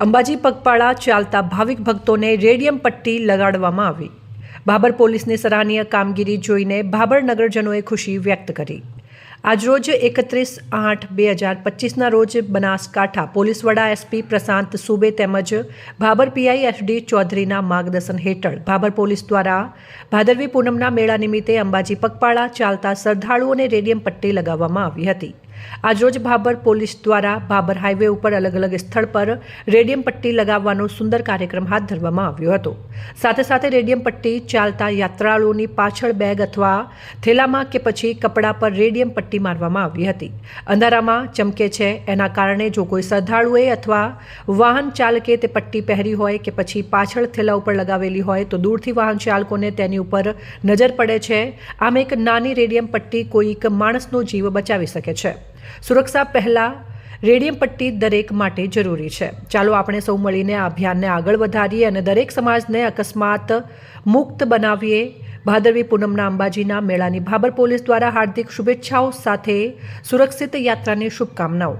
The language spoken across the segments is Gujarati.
અંબાજી પગપાળા ચાલતા ભાવિક ભક્તોને રેડિયમ પટ્ટી લગાડવામાં આવી. ભાબર પોલીસની સરાહનીય કામગીરી જોઈને ભાબર નગરજનોએ ખુશી વ્યક્ત કરી. આજરોજ એકત્રીસ આઠ બે હજાર પચીસના રોજ બનાસકાંઠા પોલીસ વડા એસપી પ્રશાંત સુબે તેમજ ભાબર પીઆઈ એસડી ચૌધરીના માર્ગદર્શન હેઠળ ભાબર પોલીસ દ્વારા ભાદરવી પૂનમના મેળા નિમિત્તે અંબાજી પગપાળા ચાલતા શ્રદ્ધાળુઓને રેડિયમ પટ્ટી લગાવવામાં આવી હતી. આજરોજ ભાબર પોલીસ દ્વારા ભાબર હાઈવે ઉપર અલગ અલગ સ્થળ પર રેડિયમ પટ્ટી લગાવવાનો સુંદર કાર્યક્રમ હાથ ધરવામાં આવ્યો હતો. સાથે સાથે રેડિયમ પટ્ટી ચાલતા યાત્રાળુઓની પાછળ બેગ અથવા થેલામાં કે પછી કપડા પર રેડિયમ પટ્ટી મારવામાં આવી હતી. અંધારામાં ચમકે છે એના કારણે જો કોઈ શ્રદ્ધાળુએ અથવા વાહન ચાલકે તે પટ્ટી પહેરી હોય કે પછી પાછળ થેલા ઉપર લગાવેલી હોય તો દૂરથી વાહન ચાલકોને તેની ઉપર નજર પડે છે. આમ એક નાની રેડિયમ પટ્ટી કોઈક માણસનો જીવ બચાવી શકે છે. સુરક્ષા પહેલાં રેડિયમ પટ્ટી દરેક માટે જરૂરી છે. ચાલો આપણે સૌ મળીને આ અભિયાનને આગળ વધારીએ અને દરેક સમાજને અકસ્માત મુક્ત બનાવીએ. ભાદરવી પૂનમના અંબાજીના મેળાની ભાબર પોલીસ દ્વારા હાર્દિક શુભેચ્છાઓ સાથે સુરક્ષિત યાત્રાની શુભકામનાઓ.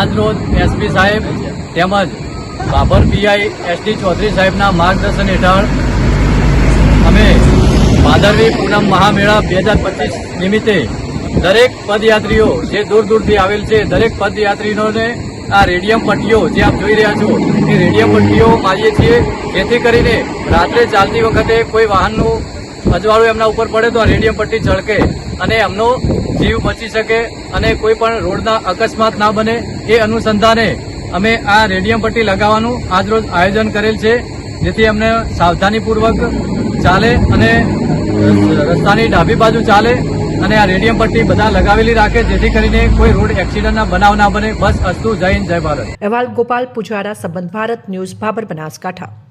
આજરોજ એસપી સાહેબ તેમજ બાબર પીઆઈ એસડી ચૌધરી સાહેબના માર્ગદર્શન હેઠળ અમે ભાદરવી પૂનમ મહામેળા બે હજાર પચીસ નિમિત્તે દરેક પદયાત્રીઓ જે દૂર દૂરથી આવેલ છે, દરેક પદયાત્રીઓને આ રેડિયમ પટ્ટીઓ જે આપ જોઈ રહ્યા છો, એ રેડિયમ પટ્ટીઓ મારીએ છીએ. જેથી કરીને રાત્રે ચાલતી વખતે કોઈ વાહનનું અજવાળું એમના ઉપર પડે તો આ રેડિયમ પટ્ટી ચળકે અને એમનો જીવ બચી શકે અને કોઈ પણ રોડના અકસ્માત ના બને એ અનુસંધાને અમે આ રેડિયમ પટ્ટી લગાવવાનું આજરોજ આયોજન કરેલ છે, જેથી અમને સાવધાનીપૂર્વક ચાલે અને રસ્તાની ડાબી બાજુ ચાલે અને આ રેડિયમ પટ્ટી બધા લગાવેલી રાખે, જેથી કરીને કોઈ રોડ એક્સિડન્ટના બનાવ ના બને. બસ અસ્તુ, જય હિન્દ, જય ભારત. અહેવાલ ગોપાલ પુજારા, સંબંધ ભારત ન્યૂઝ, ભાબર બનાસકાંઠા.